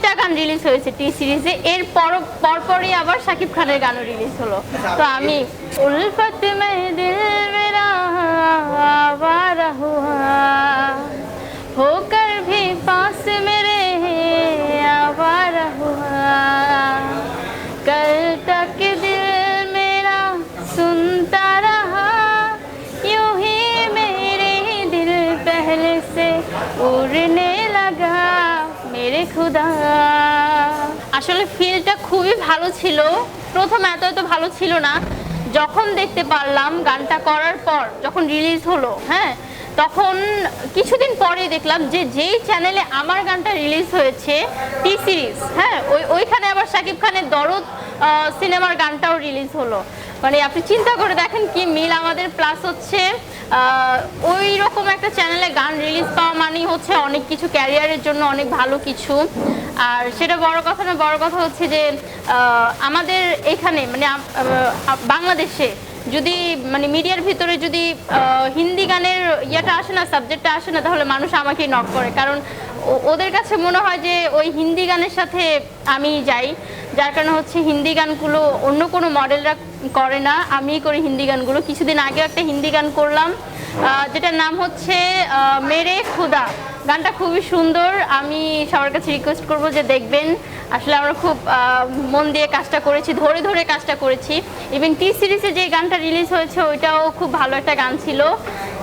দুইটা গান রিলিজ হয়েছে টি সিরিজে। এর পর, পরপরই আবার শাকিব খানের গানও রিলিজ হলো। তো আমি উলফত মে দিল মেরা আওয়ারা হুয়া। হোকর ভি পাস মেরে আবার কল তক দিল মেরা সুনতা রহা, ইউহি মেরে দিল পহলে সে উড়নে খুদা। আসলে ফিলটা খুবই ভালো ছিল। প্রথম এত এত ভালো ছিল না। যখন দেখতে পারলাম গানটা করার পর, যখন রিলিজ হলো হ্যাঁ তখন কিছুদিন পরে দেখলাম যে যেই চ্যানেলে আমার গানটা রিলিজ হয়েছে টি সিরিজ হ্যাঁ ওই ওইখানে আবার শাকিব খানের দরদ সিনেমার গানটাও রিলিজ হলো। মানে আপনি চিন্তা করে দেখেন কি মিল আমাদের প্লাস হচ্ছে ওই রকম একটা চ্যানেলে গান রিলিজ পাওয়া মানেই হচ্ছে অনেক কিছু ক্যারিয়ারের জন্য অনেক ভালো কিছু। আর সেটা বড় কথা না, বড় কথা হচ্ছে যে আমাদের এখানে মানে বাংলাদেশে যদি মানে মিডিয়ার ভিতরে যদি হিন্দি গানের ইয়েটা আসে না সাবজেক্টটা আসে না, তাহলে মানুষ আমাকেই নক করে। কারণ ওদের কাছে মনে হয় যে, ওই হিন্দি গানের সাথে আমি যাই। যার কারণে হচ্ছে হিন্দি গানগুলো অন্য কোনো মডেলরা করে না আমি করি হিন্দি গানগুলো। কিছুদিন আগে একটা হিন্দি গান করলাম যেটার নাম হচ্ছে মেরে খুদা। গানটা খুবই সুন্দর। আমি সবার কাছে রিকোয়েস্ট করব যে দেখবেন। আসলে আমরা খুব মন দিয়ে কাজটা করেছি ধরে ধরে কাজটা করেছি। ইভেন টি সিরিজে যে গানটা রিলিজ হয়েছে ওইটাও খুব ভালো একটা গান ছিল।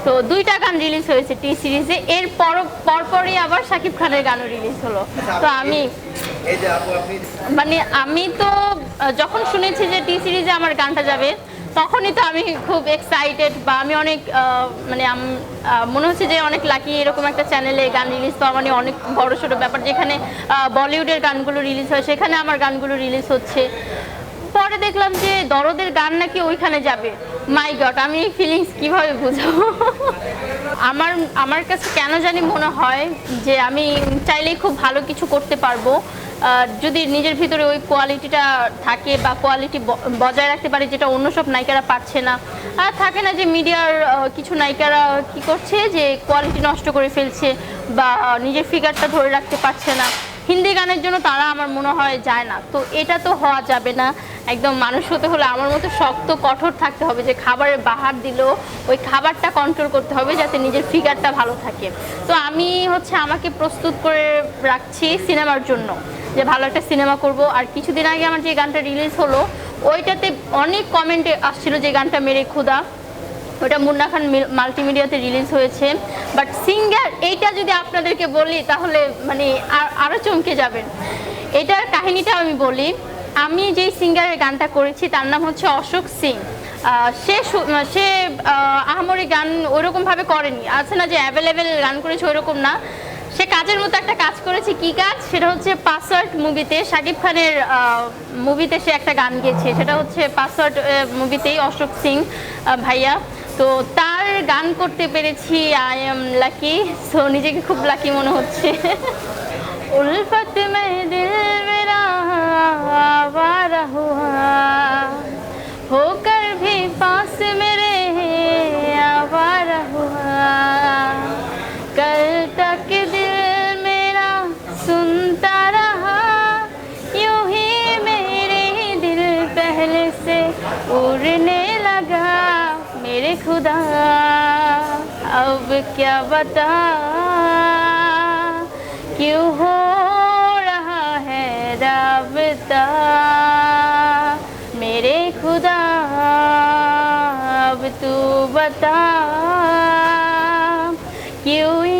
তো দুইটা গান রিলিজ হয়েছে টি সিরিজে এর পর পরপরই আবার শাকিব খানের গানও রিলিজ হলো। তো আমি মানে আমি তো যখন শুনেছি যে টি সিরিজে আমার গানটা যাবে তখনই তো আমি খুব এক্সাইটেড বা আমি অনেক মানে মনে হচ্ছে যে অনেক লাকি এরকম একটা চ্যানেলে গান রিলিজ পাওয়া মানে অনেক বড় ছোটো ব্যাপার যেখানে বলিউডের গানগুলো রিলিজ হয়, সেখানে আমার গানগুলো রিলিজ হচ্ছে। পরে দেখলাম যে দরদের গান নাকি ওইখানে যাবে। মাই গড আমি এই ফিলিংস কীভাবে বুঝাবো? আমার আমার কাছে কেন জানি মনে হয় যে আমি চাইলেই খুব ভালো কিছু করতে পারব। যদি নিজের ভিতরে ওই কোয়ালিটিটা থাকে বা কোয়ালিটি বজায় রাখতে পারে যেটা অন্য সব নায়িকারা পাচ্ছে না। আর থাকে না যে মিডিয়ার কিছু নায়িকারা কি করছে যে কোয়ালিটি নষ্ট করে ফেলছে বা নিজের ফিগারটা ধরে রাখতে পারছে না। হিন্দি গানের জন্য তারা আমার মনে হয় যায় না। তো এটা তো হওয়া যাবে না। একদম মানুষ হতে হলে আমার মতো শক্ত, কঠোর থাকতে হবে যে খাবারের বাহার দিলেও ওই খাবারটা কন্ট্রোল করতে হবে যাতে নিজের ফিগারটা ভালো থাকে। তো আমি হচ্ছে আমাকে প্রস্তুত করে রাখছি সিনেমার জন্য যে ভালো একটা সিনেমা করব। আর কিছুদিন আগে আমার যে গানটা রিলিজ হলো, ওইটাতে অনেক কমেন্টে আসছিল যে গানটা মেরে ক্ষুদা ওটা মুন্না খান মাল্টিমিডিয়াতে রিলিজ হয়েছে। বাট সিঙ্গার এইটা যদি আপনাদেরকে বলি তাহলে মানে আরও চমকে যাবেন। এটার কাহিনীটা আমি বলি। আমি যেই সিঙ্গারের গানটা করেছি তার নাম হচ্ছে অশোক সিং। সে সে আহ, আহামরি গান ওইরকমভাবে করেনি। আছে না যে অ্যাভেলেবেল গান করেছে ওইরকম না। সে কাজের মতো একটা কাজ করেছে। কি কাজ? সেটা হচ্ছে পাসওয়ার্ড মুভিতে শাকিব খানের মুভিতে সে একটা গান গেয়েছে। সেটা হচ্ছে পাসওয়ার্ড মুভিতেই অশোক সিং ভাইয়া। তো তার গান করতে পেরেছি আই এম লাকি সো নিজেকে খুব লাকি মনে হচ্ছে। উলফত মে দিল মেরা खुदा, अब क्या बता? क्यों हो रहा है राबता? मेरे खुदा, अब तू बता। क्यों